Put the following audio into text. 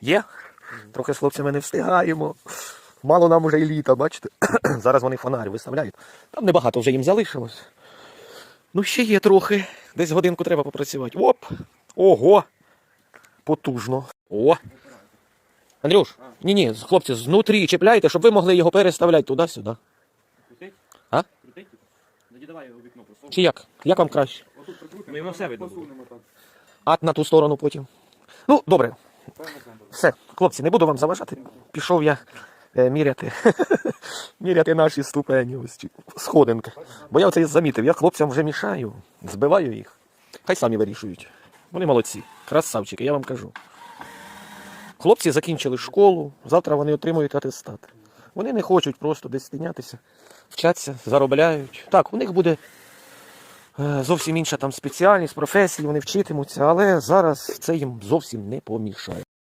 Є? Трохи з хлопцями не встигаємо. Мало нам уже і літа, бачите? Зараз вони фонарі виставляють. Там небагато вже їм залишилось. Ну, ще є трохи. Десь годинку треба попрацювати. Оп! Ого! Потужно. О! Андрюш, ні, ні, хлопці, знутрі чіпляйте, щоб ви могли його переставляти туди-сюди. Крутить? А? Крутить? Давай його вікно просунемо. Чи як? Як вам краще? Ну, і все видно. Посунемо. А на ту сторону потім. Ну, добре. Все, хлопці, не буду вам заважати. Пішов я е, міряти. міряти наші ступені, ось сходинки. Бо я це замітив, я хлопцям вже мішаю, збиваю їх. Хай самі вирішують. Вони молодці, красавчики, я вам кажу. Хлопці закінчили школу, завтра вони отримують атестат. Вони не хочуть просто десь тинятися, вчаться, заробляють. Так, у них буде зовсім інша там спеціальність, професії, вони вчитимуться, але зараз це їм зовсім не помішає.